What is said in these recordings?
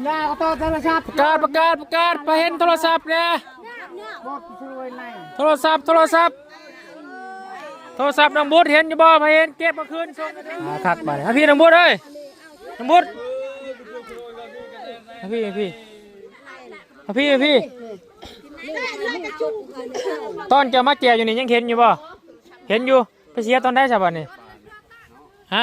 หน้าเอาต่อโทรศัพท์ประกาศประกาศประกาศไปเห็นโทรศัพท์เนี่ยบอกช่วยในโทรศัพท์โทรศัพท์โทรศัพท์น้องบุตรเห็นอยู่บ่ไปเห็นเก็บมาคืนส่งกันเด้ออ่าทักไปฮะพี่น้องบุตรเอ้ยน้องบุตรฮะพี่ฮะพี่ฮะพี่ฮะพี่ตอนจะมาแจกอยู่นี่ยังเห็นอยู่บ่เห็นอยู่ไปเสียตอนได้ใช่ป่ะนี่ฮะบอกจะตัวหน้า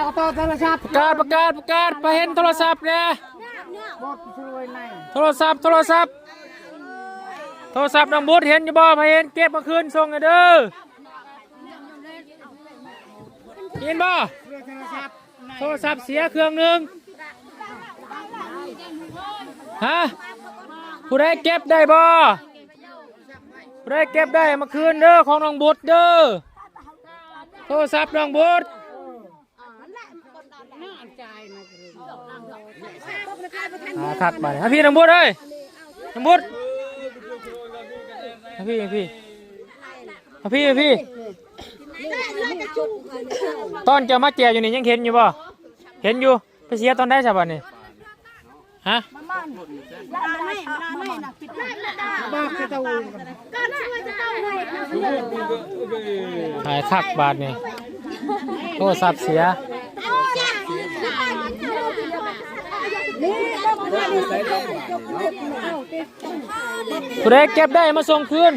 เอาต่อโทรศัพท์ป โทรศัพท์น้องบุตรเห็นอยู่บ่ไปเห็นเก็บมาคืนส่งกันเด้อเห็นบ่เรื่อโทรศัพท์เสียเครื่องหนึ่งฮะผู้ใดเก็บได้บ่ผู้ใดเก็บได้เอามาคืนเด้อของน้องบุตรเด้อโทรศัพท์น้องบุตรทักไปฮะพี่น้องบุตรเอ้ยน้องบุตร พี่พี่พี่พี่ตอนจะมาแจกอยู่นี่ยังเห็นอยู่บ่เห็นอยู่ไปเสียตอนได้ใช่ป่ะนี่ฮะบอกจะตัวหายคักบาทนี่โทรศัพท์เสีย ผู้ใดเก็บได้มาส่งคืน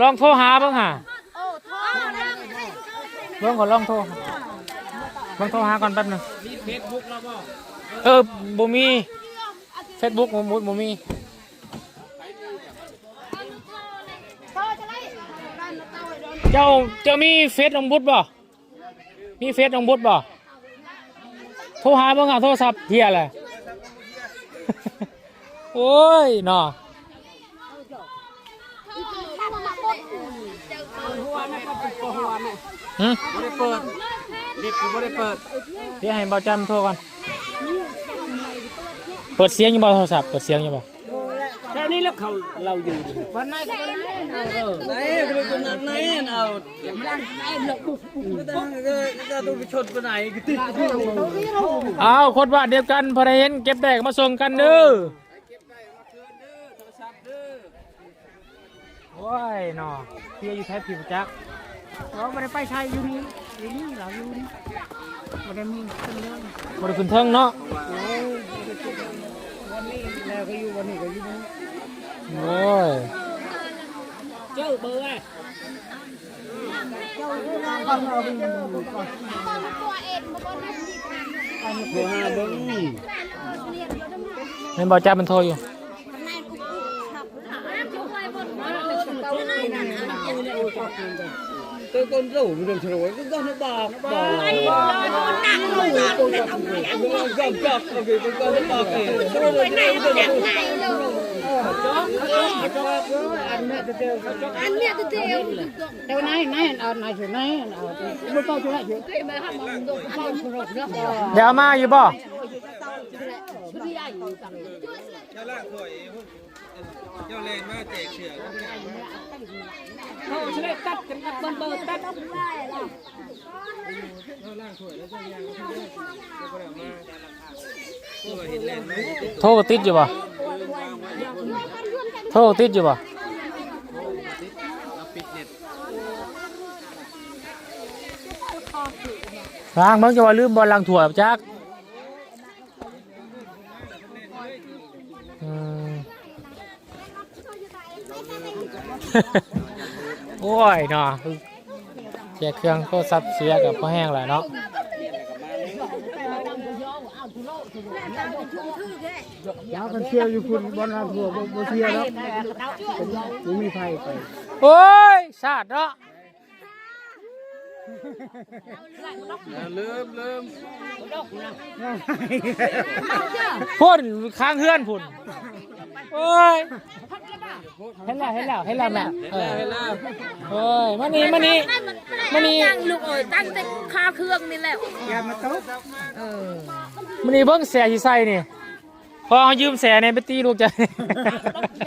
ลองโทรหาเบ้างหาเบ้างก่อนลองโทรหาลองโทรหาก่อนแป๊บหนึงเออบ่มีเฟซบุ๊กบ่บ่บ่มีเจ้าเจ้ามีเฟซน้องบุตรบ่ มีเฟซน้องบุตรบ่ โทรหาเบิ่งหาโทรศัพท์เฮียแหละ โอ้ยเนาะหึไม่ได้เปิดลิฟต์กูไม่ได้เปิดเดี๋ยวให้เบาจำโทรก่อนเปิดเสียงอยู่บ่โทรศัพท์เปิดเสียงอยู่บ่แค่นี้แล้วเขาเราอยู่วันไหนก็วันไหนไหนคือตรงนั้นไหนเอาก็ต้องก็ต้องไปชนไปไหนก็ติดอ้าวคนว่าเดียวกันพอได้เห็นเก็บแดกมาส่งกันเด้อ โอ้ยเนาะเฮียอยู่แทบผิวจักเราไม่ได้ไปใช้อยู่นี่อยู่นี่เราอยู่นี่ไม่ได้มีคนเดียวบริคุณเทิงเนาะวันนี้แล้วก็อยู่วันนี้ก็อยู่นี่โอ้ยเจ้าเบอร์ไอ้ก่อนเราไปอยู่ก่อนเบอร์ห้าเบอร์เห็นบอกจ้ามันโทรอยู่ตัวคนเจ้าไม่ต้องเฉลยก็ต้องบอกบอกจับจับโอเคก็ต้องบอกเองตัวไหนตัวไหนอันนี้จะเจออันเนี้ยตัวเดียวเดี๋ยวไหนไหนเอาไหนถึงไหนเอาไม่ต้องจุฬาเยอะตัวมาห้ามมอง ดูห้ามมองดูเนาะเดี๋ยวเอามาอยู่บ่ชุดใหญ่อยู่กันเจ้าล่างถอยเจ้า เลนมาแจกเสือเขาเฉลยตัดกันตัดเบอร์ตัดโทรติดอยู่บ่โทรติดอยู่บ่ล้างเบิ่งจะว่าลืมบอลลังถั่วจักอืม โอ้ยเนาะเสียเครื่องโทรศัพท์เสียกับพ่อแห้งแหละเนาะยาวกันเชียวอยู่คุณบอลเราถั่วบ่เชียวแล้วไม่มีไฟไปโอ้ยสาดเนาะ ลืมลืมพุ่นค้างเฮือนพุ่นโอ้ยเห็นแล้วเห็นแล้วเห็นแล้วแม่เออเห็นแล้วเฮ้ยมานี่มานี่มันนี่ยังลูกเอ้ยตั้งแต่คาเครื่องนี่แหละแกมาโต๊ะเออมานี่เบิ่งแสสิใส่นี่พอเขายืมแสเนี่ยไปตีลูกจะ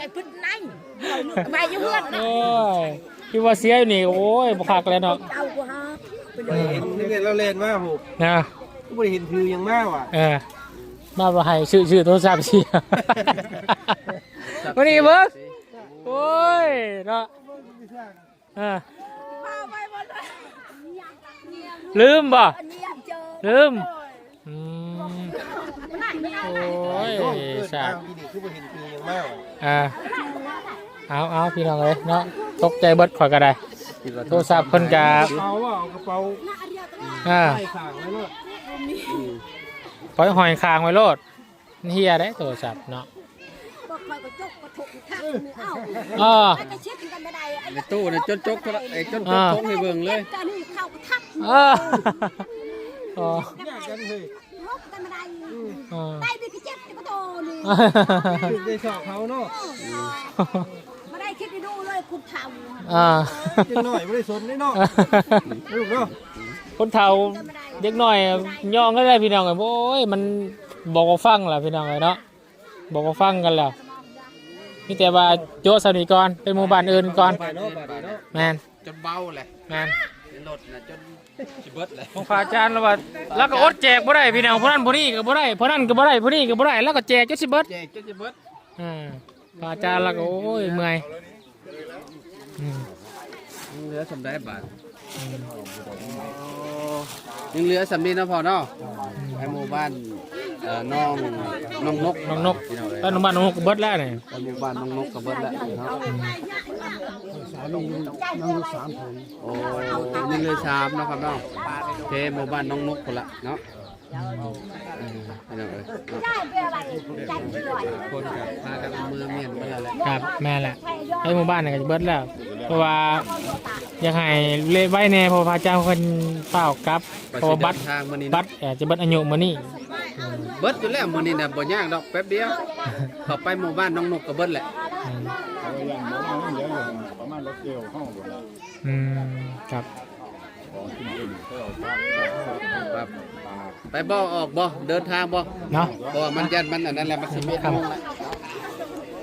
ไอ้พึ่งนั่งไปอยู่เพื่อนโอ้ ยคิดว่าเสียอยู่นี่โอ้ยบ่คักแล้วเนาะเอากูฮะเห็นนี่เราเล่นมาโหนะก็ไม่ได้เห็นคือยังมากว่ะเออมาบ่ให้ชื่อชื่อโทรศัพท์สิมานี่เบิ่งโอ้ยเนาะเออลืมบ่อันนี้เจอลืมอืมโอ้ยเออสาทางที่นี่คือไม่เห็นคือยังมากว่ะอ่าเอาเอาพี่น้องเลยเนาะ ตกใจเบิดข่อยก็ได้ โทรศัพท์เพิ่นกะกระเป๋าว่าเอากระเป๋าอ่าใส่ขางไว้เนาะปล่อยหอยคางไว้โลดเฮียได้โทรศัพท์เนาะบอกคอยก็จกก็ถูกทักเอาอ่าไอ้กระเช็ดกันไม่ได้ไอ้ในตู้เนี่ยจนจกไอ้จนจกทงให้เบิ่งเลยการนี่เข้าก็ทักอ่าอ๋อแยกกันเฮ้ยลบกันไม่ได้อ่าได้ไปกระเช็ดก็โตนี่คือได้ชอบเขาเนาะไม่ได้คิดไปดูเลย คุณทำอ่าจังหน่อยไม่ได้สนได้เนาะลูกเนาะคนเฒ่าเด็กน้อยย่องก็ได้พี่น้องเลยโอ้ยมันบอกว่าฟังล่ะพี่น้องเลยเนาะบอกว่าฟังกันแล้วมีแต่ว่าโจ้สนิทก่อนไปหมู่บ้านอื่นก่อนไปเนาะไปเนาะแมนจนเบาเลยแมน รถน่ะจนสิเบิดเลยของพระอาจารย์แล้วว่าแล้วก็อดแจกบ่ได้พี่น้องผู้นั้นผู้นี้ก็บ่ได้ผู้นั้นก็บ่ได้ผู้นี้ก็บ่ได้แล้วก็แจกจนสิเบิดแจกจนสิเบิด อ่าพระอาจารย์แล้วก็โอ้ยเมื่อยอืม ยังเหลือสำได้บาทยังเหลือสำนี้เนาะพอเนาะไอ้หมู่บ้านเอ่อน้องน้องนกน้องนกพี่น้องเอ้ยตอนน้องบ้านน้องนกก็เบิดแล้วนี่ไอ้หมู่บ้านน้องนกก็เบิดแล้วเนาะโอ้ยังเหลือสามเนาะครับเนาะโอเคหมู่บ้านน้องนกคนละเนาะอืม พี่น้องเอ้ยได้เป็นอะไรใจช่วย คนกับพากันเอามือเมียนไปแล้วแหละครับแม่นแหละไอ้หมู่บ้านนี่ก็จะเบิดแล้ว เพราะว่าอยากให้เล่ไว้แน่เพราะพระอาจารย์เพิ่นเปล่ากลับเพราะสิว่าบัเดิตรทางมื้อนี้บัตรเอ่อจะเบิดอายุมื้อนี้เบิดอยู่แล้วมื้อนี้น่ะบ่ยากดอกแป๊บเดียวเข้าไปหมู่บ้านน้องนกก็เบิดแหละอืมครับ ไปบ่ออกบ่เดินทางบ่เนาะเพราะว่ามันยันมันอันนั้นแหละมันสิเม็ดโมงแล้ว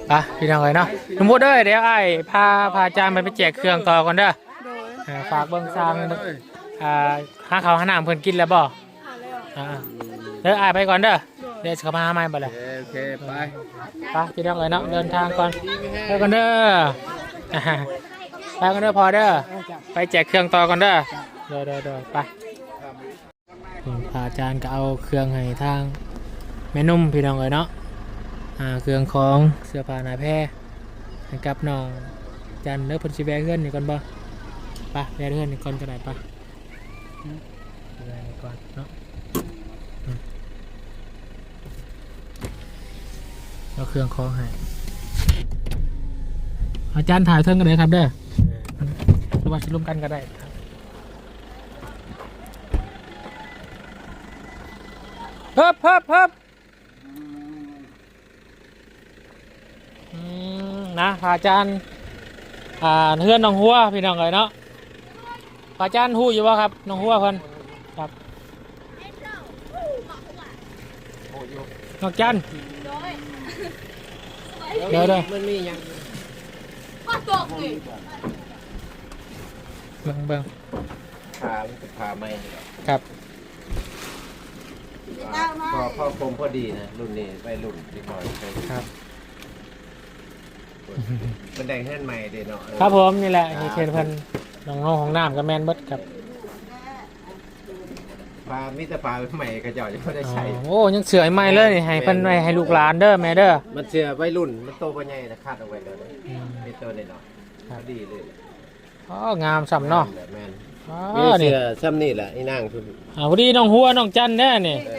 ไปพี่น้องเลยเนาะสมมุติเด้อเดี๋ยวไอ้พาพาอาจารย์ไปไปแจกเครื่องต่อก่อนเด้อเออฝากเบิ่งซางอ่าหาข้าวหาน้ำเพิ่นกินแล้วบ่อ่าเด้อไอ้ายไปก่อนเด้อเดี๋ยวจะเข้ามาหาใหม่บ่เลยโอเคโอเคไปไปพี่น้องเลยเนาะเดินทางก่อนไปก่อนเด้ออ่าไปก่อนเด้อพอเด้อไปแจกเครื่องต่อก่อนเด้อเด้อเด้อเด้อไป อืมพระอาจารย์ก็เอาเครื่องให้ทางแม่นุ่มพี่น้องเลยเนาะอ่าเครื่องของเสื้อผ้าหนาแพรให้กับน้องจันเด้อเพิ่นสิแวะเฮือนนี่ก่อนบ่ไปแวะเฮือนนี่ก่อนก็ได้ปะอืมแวะนี่ก่อนเนาะอืมเอาเครื่องของให้อาจารย์ถ่ายเทิงกันเลยครับเด้อหรือว่าสิร่วมกันก็ได้ ครับเพิ่บเพิ่บเพิ่บอืมนะพระอาจารย์อ่าเพื่อนน้องหัวพี่น้องเลยเนาะพระอาจารย์หู้อยู่ว่าครับน้องหัวเพิ่นครับน้องจันเดี๋ยวเดี๋ยวมันมีหยังก็ตกเลยเบิ่งเบิ่งพาพาไม่ครับ พอพ่อคมพอดีนะรุ่นนี้ไปรุ่นดีกว่าไปครับ เป็นแดงแห้นใหม่เด้เนาะครับผมนี่แหละนี่เคนเพิ่นน้องน้องของน้ำกับแมนเบิดครับพามิตรพาใหม่กระจอกยังไม่ได้อ๋อใช้โอ้ยังเสือใหม่เลยนี่ให้เพิ่นไว้ให้ลูกหลานเด้อแม่เด้อ มันเชื่อไว้รุ่น มันโตกว่าใหญ่นะคาดเอาไว้แล้วนะอืมมีตัวเนาะครับ ดีเลยอ๋องามสำเนาะแม่นอ๋อมีนี่เสื้อซ้ำนี่แหละอีนางคืออ่าพอดีน้องหัวน้องจันแน่นี่เ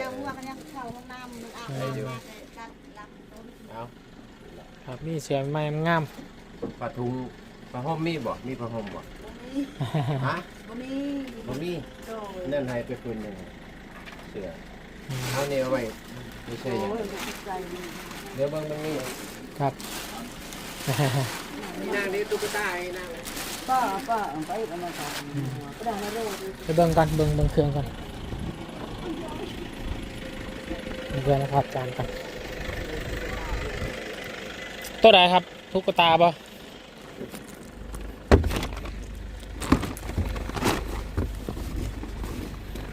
อา ครับนี่เสือใหม่งามปลาทุงปลาห่มมีบ่ มีปลาห่มบ่ ฮะบ่มีบ่มีนั่นให้ไปคืนหนึงเสื้อเอาเนี่ยเอาไว้ไม่ใช่หยังเดี๋ยวเบิ่งมันมีครับนางนี่ตุ๊กตาไอ้นางป้าป้าไปเอามาฝากก็ได้นะลูกไปเบิ่งกันเบิ่งเบิ่งเครื่องกันเบิ่งเครื่องนะครับจานกัน ตัวไหนครับ ทุกตาบ่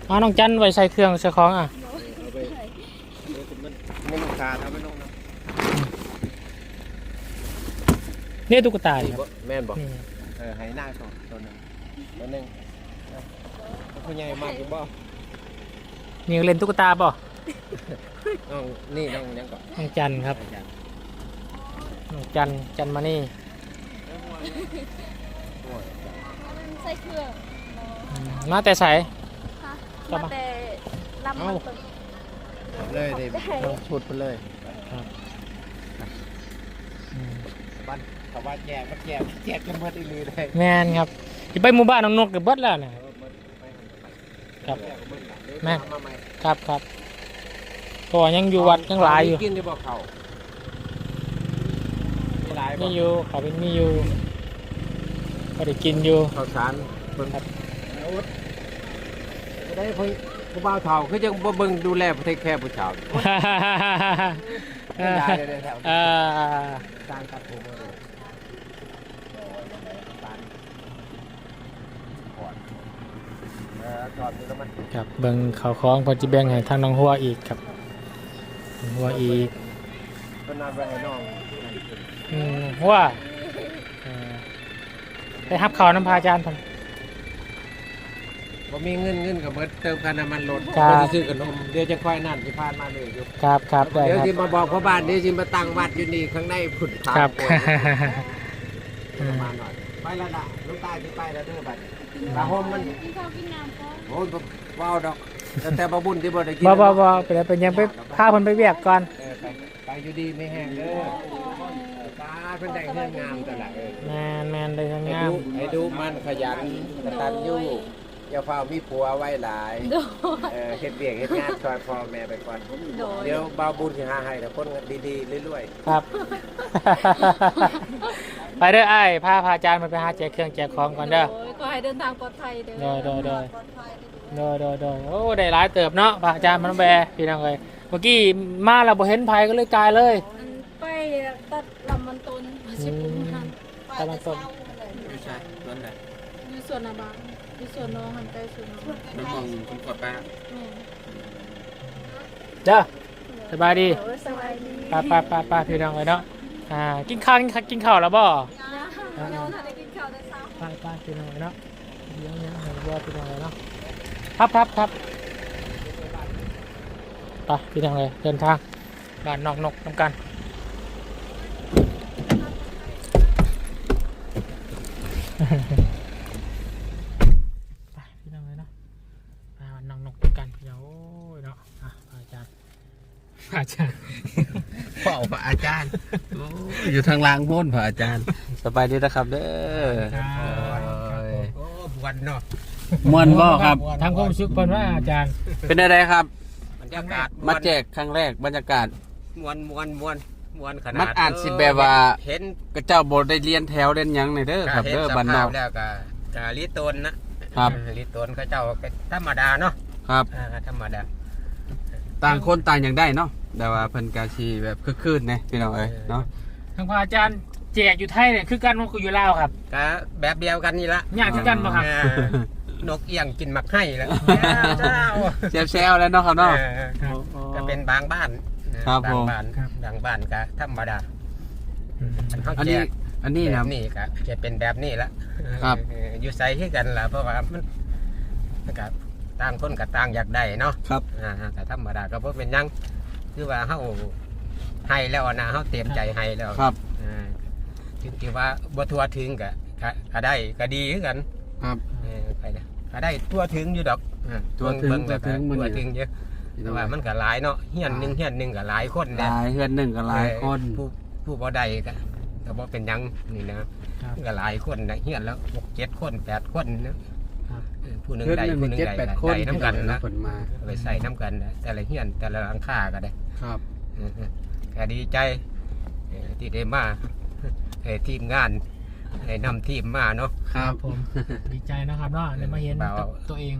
เอาน้องจันไว้ใส่เครื่องใส่ของอะเอาไปมันไม่ต้องขาดเอาไม่ต้องนะนี่ตุ๊กตาดิครับแม่นบอกนี่เออให้หน้าก่อนตัวหนึงตัวหนึงนะผู้ใหญ่มากอยู่บ่นี่เล่นตุ๊กตาบ่น้องนี่น้องยังก่อนน้องจันครับอาจารย์ จันจันมานี่โอ้ยอาจารย์ใส่เครื่องอืมมาแต่ใสมาแต่ลำมันตึงเอาเลยดิต้องชุดไปเลยอืมบ้านเขาว่าแจกมันแจกแจกกันเบิดอีหลีเลยแมนครับจะไปหมู่บ้านน้องนกกับเบิดแล้วเนี่ยเออมันไปหันไปครับแจกกันเบิดหลังเดี๋ยวแม่มาใหม่ครับครับก็ยังอยู่วัดยังหลายอยู่กินได้บ่เขามี หลายบ่มีอยู่เขาเป็นมีอยู่ก็ได้กินอยู่ข้าวสารเพิ่นครับเอาอุดจะได้เพิ่นผู้บ่าวเฒ่าคือจังบ่เบิ่งดูแลประเทศแค่ผู้ชาวไม่ได้เลยเด้อแถวอ่าสร้างตัดผมมาเลยโอ้ยยังไงสร้างก่อนเออจอดอยู่แล้วมันครับเบิ่งเขาวของเพอจิแบ่งให้ทางน้องหัวอีกครับน้องหัวอีกเพิ่นนัดไว้ให้น้อง อืมหัวเอ่อไปฮับเขาวน้ำพาอาจารย์พันบ่มีเงินเงินกับเบิดเติมกันน้ำมันรถครับเพิ่นสิซื้อขนมเดี๋ยวจะค่อยนั่นสิพานมาเลยอยู่ครับครับได้เดี๋ยวครับ สิมาบอกพ่อบ้านเดี๋ยวสิมาตั้งวัดอยู่นี่ข้างในผุดขาวครับโพดประมาณหน่อยไปแล้วนะลูกตาสิไปแล้วเด้อบัดนี้ตาหอมมันกินข้าวกินน้ำก่อนโอ้ยบ่ว้าวดอกแต่แต่บ่บุญที่บ่ได้กินบ่บ่บ่ไปแล้วเป็นยังไปพาเพิ่นไปเวียกก่อนเออไปไปอยู่ดีไม่แห้งเด้อตา เพิ่นได้เงินงามตลอดเออแมนแมนเลยทั้งให้งามดูให้ดูมันขยันกตัญญูอย่าเฝ้ามีผัวไว้หลายโดเออเฮ็ดเวียกเฮ็ดงานช่วยพ่อแม่ไปก่อนโดย เดี๋ยวบ่าวบุญสิหาให้แต่คนดีๆเรื่อยครับ ไปเด้อไอ้ายพาพาอาจารย์มาไปหาแจกเครื่องแจกของก่อนเด้อ โยขอให้เดินทางปลอดภัยเด้อ โดยโดยโดย โดยโดยโดยโอ้ได้หลายเติบเนาะพระอาจารย์มันแบพี่น้องเลยเมื่อกี้มาเราบ่เห็นภัยก็เลยจ่ายเลยอันไป ตัดลำมันต้นมาชิบุญหันตะวันตกไม่ใช่ต้นไหนอยู่ส่วนอาบางอยู่ส่วนน้องหันใกล้ส่วนน้องน้ำมองคุณกดไปแม่เด้อสบายดีเดี๋ยวสบายดีไป้าป้าป้าป้าพี่น้องเลยเนาะอ่ากินข้าวกินข้าวกินข้าวแล้วบ่นะเราถ้าได้กินข้าวได้เช้าป้าป้าพี่น้องเลยเนาะเลี้ยงเลี้ยงให้วัวพี่น้องเลยเนาะครับครับครับไปพี่น้องเลยเดินทางบ้านนอกนกน้ำกัน ไปพี่น้องเลยเนาะไปวันน้องนกด้วยกันพี่น้องโอ้ยเนาะอะอาจารย์อาจารย์ เฝ้าพระอาจารย์โอ้ยอยู่ทางล่างโพ้นพระอาจารย์สบายดีนะครับเด้อครับๆโอ้วันเนาะมวนบ่ครับทางความรู้สึกเพิ่นว่าอาจารย์เป็นอะไรครับ บรรยากาศมาแจกครั้งแรกบรรยากาศ มวนมวนมวนมวนขนาดมันอาจสิแบบว่า เห็นก็เจ้าบ่ได้เรียนแถวเรียนหยังนี่เด้อครับเห็นเด้อสบ้านนภาอพกแล้วก็ก็ลิตนนะครับลิตนเขาเจ้าก็ธรรมดาเนาะครับ อ่าธรรมดา ต่างคนต่างอย่างได้เนาะแต่ว่าเพิ่นกาชีแบบคึกคืนนะพี่น้องเอ้ยเนาะทางพระอาจารย์แจกอยู่ไทยเนี่ยคือกันว่าคืออยู่ลาวครับ ก็แบบเดียวกันนี่ละยากคือกันบ่ครับ อ่านกเอียงกินหมักให้แล้วเจ้าแซวๆแล้วเนาะครับเนาะ เออก็เป็นบางบ้านครับบาผงมบ้านบางบ้านก็ธรรมดามันเขาอันแจนี้กอันนี้แบนะ บนี้ก็จะเป็นแบบนี้ละครับ เอออยู่ใส่ที่กันล่ะเพราะว่ามันมันก็ต่างคนกับต่างอยากได้เนาะครับ อ่าแต่ธรรมดาก็บ่เป็นหยัง คือว่าเฮาให้แล้วนะเฮาเตรียมใจให้แล้วครับ อ่าถึงที่ว่าบ่ทั่วถึงก็ก็ก็ได้ก็ดีคือกันครับ เออไปนะก็ได้ทั่วถึงอยู่ดอกอ่าทั่วถึงเบิ่ๆแล้วก็ทั่วถึงมื้อนี้ทั่วถึงเยอะแต่ว่ามันก็หลายเนาะเฮียนหนึงเฮียนหนึงก็หลายคนหแหละลายเฮือนหนึ่งก็หลายคนเออผู้ผู้บ่ได้ก็ก็บ่เป็นหยังนี่นะก็หลายคนนะเฮียนแล้วหกเจ็ดคนแปดคนนะครับ เออผู้หนึงเฮือนได้หนึ่งผู้หนึงเจ็ดได้แปดคนได้น้ำกันนะคนมา เอาไปใส่น้ำกันนะแต่ละเฮียนแต่ละหลังคาก็ได้ ครับก็ดีใจที่ได้มาเออทีมงานให้นำทีมมาเนาะครับผมดีใจนะครับเนาะได้มาเห็นกับตัวเอง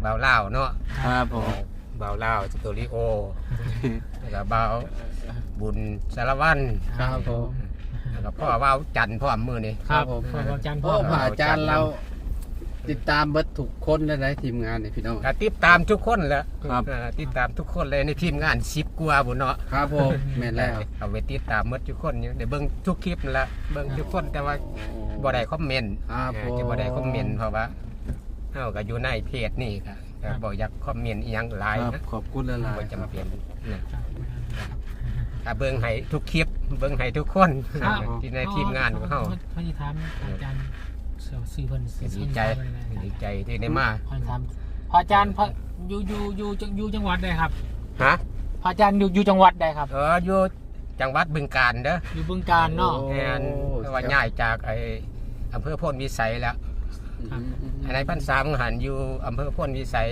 เบาเล่าวเนาะครับผมเบาเล่าวสตูดิโอแล้วก็เบาบุญสารวัตรครับผมแล้วก็พ่อเว้าจันทร์พ่อมมือนี่ครับผมขอบคุณอจารย์โอ้พ่อพระอาจารย์เรา ติดตามเบิดทุกคนเลยนะทีมงานนี่พี่น้อง ก็ติดตามทุกคนแหละครับเออติดตามทุกคนเลยในทีมงานสิบกว่าบุญเนาะครับผมแม่นแล้วเอาไปติดตามหมดทุกคนอยู่เดี๋ยวเบิ่งทุกคลิปนั่นละเบิ่งทุกคนแต่ว่าบ่ได้คอมเมนต์ครับเอผอมจะบ่ได้คอมเมนต์เพราะว่าเฮาก็อยู่ในเพจนี่ค่ะก็บ่อยากคอมเมนต์อีหยังหลายครับนะขอบคุณหลายบ่ๆจำเป็นนะครับถ้าเบิ่งให้ทุกคลิป เบิ่งให้ทุกคนครับที่ในทีมงานของเฮา เขาจะถามอาจารย์ เสือซื้อเพิ่นซื้อดีใจดีใจที่ได้มาเขาจะถามพระอาจารย์พระอยู่อยู่อยู่จังอยู่จังหวัดใดครับฮะพระอาจารย์อยู่อยู่จังหวัดใดครับเอออยู่จังหวัดบึงกาฬเด้ออยู่บึงกาฬเนาะโอ้แม่นเพราะว่าย้ายจากไอ้อำเภอโพ้นวิสัยแล้วครับอันในพรรษามึงหันอยู่อำเภอโพ้นวิสัย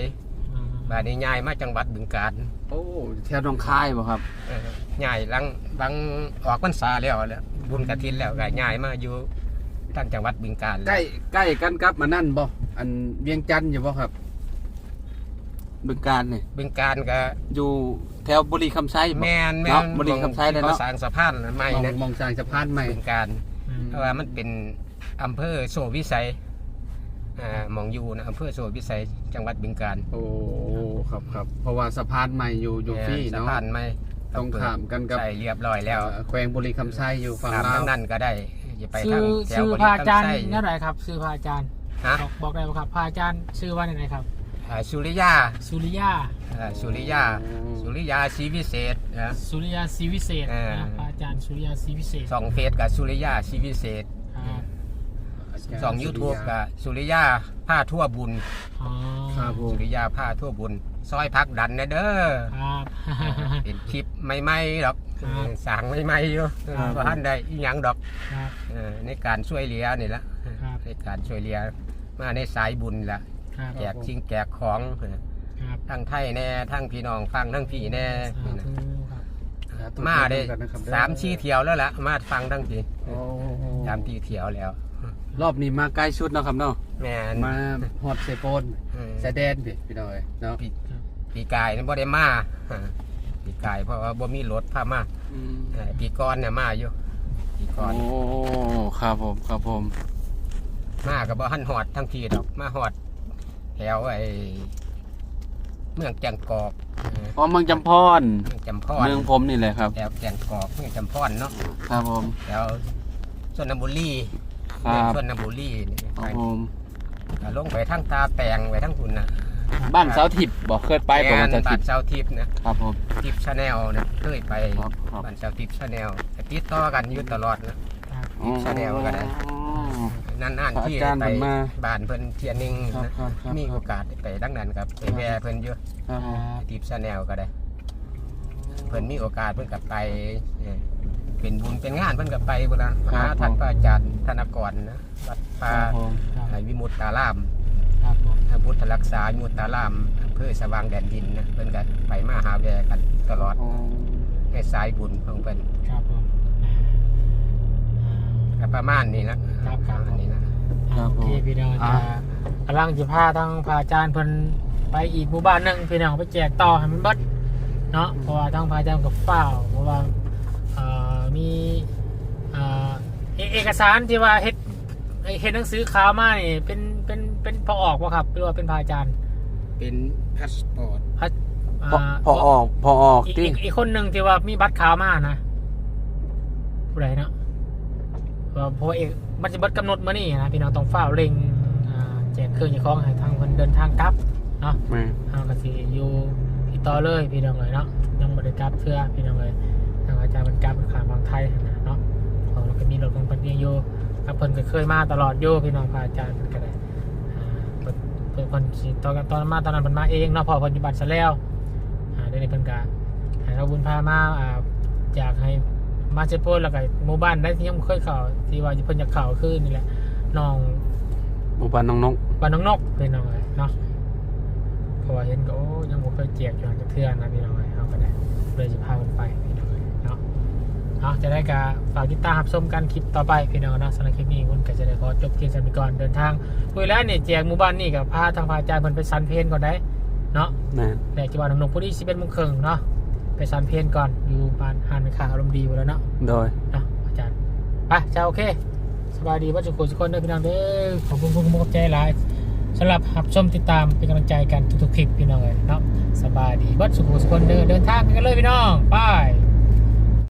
อืมบาดนี้ย้ายมาจังหวัดบึงกาฬโอ้แถวหนองคายบ่ครับเอ่อย้ายหลังบางออกพรรษาแล้วแหล้วบุญกฐินแล้วก็ย้ายมาอยู่ ทางจังหวัดบึงกาฬแล้วใกล้ใกล้กันกับมานั่นบ่อันเวียงจันทน์อยู่บ่ครับ บึงการนี่บึงกาฬก็อยู่แถวบุรีคำไซบ่แม่นแม่เนาะนบุรีคำไซเลยที่เนาะเขาสร้างสะพานใหม่มองนะมองสร้างสะพานใหม่บึงกาฬอืมเพราะว่ามันเป็นอำเภอโซวิสัยอ่าหมองอยู่นะอำเภอโซวิสัยจังหวัดบึงกาฬโอ้ครับครับเพราะว่าสะพานใหม่อยู่อยู่ฟรีสะเนาะพานใหม่ต้องข้ามกันกับใช่เรียบร้อยแล้วเอ่อแขวงบุรีคำไซอยู่ฝั่งตามลาวทางนั้นก็ได้ อย่าไปชื่ทางอแถวชื่อบพริระอาจารย์คำไส้นั่นไหนครับชื่อพระอาจารย์ฮะบอกบอกได้ไหมครับพระอาจารย์ชื่อว่าไหนครับ อ่าสุริยาสุริยา อ่าสุริยา สุริยาศรีวิเศษนะ สุริยาศรีวิเศษเออ นะพระอาจารย์สุริยาศรีวิเศษสองเฟซกับสุริยาศรีวิเศษครับสองยูทูบกับสุริยาผ้าทั่วบุญ อ๋อครับผมสุริยาผ้าทั่วบุญ ซอยพักดันนะเด้อ ครับ เป็นคลิปใหม่ๆดอก ครับสั่งใหม่ๆอยู่ครับเพราะท่านได้อีหยังดอกครับ เออในการช่วยเหลือนี่ละครับ ในการช่วยเหลือมาในสายบุญละครับแจกชิงแจกของครับทั้งไทยแน่ทั้งพี่น้องฟังทั้งพี่แน่สานี่นะธุครับ มาได้กันนะครับเด้อสามชีเที่ยวแล้วล่ะมาฟังทั้งทีโอ้สามทีเที่ยวแล้ว รอบนี้มาใกล้ชุดเนาะครับเนาะแม่นมาฮอดเซโปนเออแสดนพี่พี่น้อยเนาะ ปีปีกายนี่บ่ได้มา ปีกายเพราะว่าบ่มีรถพามาอืมเออปีก่อนเนี่ยมาอยู่ปีก่อน โอ้ครับผมครับผม มาก็บ่หันหอดทั้งทีดอกมาหอดแถวไอ้เมืองแจงกอกเอออ๋อเมืองจำพร เมืองจำพรเมืองผมนี่แหละครับ แถวแจงกอกเมืองจำพรเนาะครับผม แถวชนบุรีครัเมืองบชนบุรีนี่คไปรับผม ก็ลงไปทั้งตาแตงไปทั้งคุณนะ บ้านเสาทิพย์บอกเคยไปบ่แม่บ้านนเสาบาทินพย์เสาทิพย์นะครับผม ทิพย์ชาแนลนะเคยไปครับครับ บ้านเสาทิพย์ชาแนลติดต่อกันอยู่ตลอดนะอ๋อแสดงว่าก็ได้นั่นๆที่พระอาจารย์ไปเพิ่นมาบ้านเพิ่นเทียนหนึงครับนะครับครับ มีโอกาสได้ไปดังนั้นครับไปแวะเพิ่นอยู่ครับผมทิพย์ชาแนลก็ได้ เพิ่นมีโอกาสเพิ่นก็ไปเออเป็นบุญเป็นงานเพิ่นก็ไปบุญนะหาท่านพระอาจารย์ธนกรนะวัดป่าครับผมครับไอ้วิมุตตาราม ครับผมพระพุทธรักษาวิมุตตารามอำเภอสว่างแดนดินนะเพิ่นก็ไปมาหาแวะกันตลอด อ๋อในสายบุญของเพิ่นครับผมอ่า ก็ประมาณนี้นะครับครับ ประมาณนี้นะครับโอผมเคพี่น้องอ่าจะกำลังจะพาทั้งพระอาจารย์เพิ่นไปอีกหมู่บ้านหนึงพี่น้องไปแจกต่อให้มันเบิดเนาะเพราะว่าทั้งพระอาจารย์กับเฝ้าวเพราะว่าเอ่อมีเอ่อเอเอกสารที่ว่าเฮ็ดเฮ็ดหนังสือข่าวมานี่เป็นเป็น เป็นพอออกวะครับหรือว่าเป็นพระอาจารย์เป็นพาสปอร์ตพระพอพอออกพอออกอีกที่อีกอีกคนหนึ่งที่ว่ามีบัตรขาวมานะผู้ใดเนาะว่าเพราะว่าเอกมันจะเบัดกำหนดมานี่นะพี่น้องต้องเฝ้าเร่งอ่าแจกเครื่องยาของให้ทางคนเดินทางกลับเนาะ แม่ทางกสิอยู่พี่ต่อเลยพี่น้องเลยเนาะยังบริกลับเพื่อพี่น้องเลยทางอาจารย์มันกลับมันขามฝั่งไทยนะเนาะของเราก็มีรถของเพิ่นเนี่ยอยู่กับเพิ่นก็เคยมาตลอดอยู่พี่น้องพระอาจารย์เพิ่นก็ได้อ่า เพิ่นเพิ่นเพิ่นสิตอนตอนมาตอนนั้นเพิ่นมาเองเนาะเพอปัจจุบันซะแล้วอ่าเดี๋ยวนี้เพิ่นก็ให้เราบุญพามาอ่าอยากให้มาเชโปนแล้วก็หมู่บ้านได้ที่ยังบ่เคยเข้าที่ว่าเพิ่นอยากเข้าคือนี่แหละน้องหมู่บ้านน้องนกบ้านน้องนกเป็นน้องเลยเนาะเพราะว่าเห็นก็โอ้ยังบ่เคยเจียกอยู่หันจะเทื่อนะพี่น้องเลยเฮาก็ได้เลยจะพาเพิ่นไปพี่น้อง เลยเนาะเนาะจะได้กาฝากติดตามรับชมกันคลิปต่อไปพี่น้องเนาะสำหรับคลิปนี้คุณก็จะได้ขอจบเพียงเท่านี้ก่อนเดินทางคุยแล้วเนี่ยแจกหมู่บ้านนี่กับพาทางพระอาจารย์เพิ่นไปสันเพนก่อนได้เนาะแม่นแดกจังหวัดหนองบัวลำพูที่11โมงครึ่งเนาะไปสันเพนก่อนอยู่บ้านหานขาอารมณ์ดีหมดแล้วเนาะโดยเนาะอาจารย์ไปจ้าโอเคสบายดีว่าจุกุทุกคนเด้อพี่น้องเด้อขอบคุณคุณมุกใจหลายสำหรับรับชมติดตามเป็นกำลังใจกันทุกๆคลิปพี่น้องเลยเนาะสบายดีวัดสุขุสุขคนเด้อเดินทางกันเลยพี่น้องไป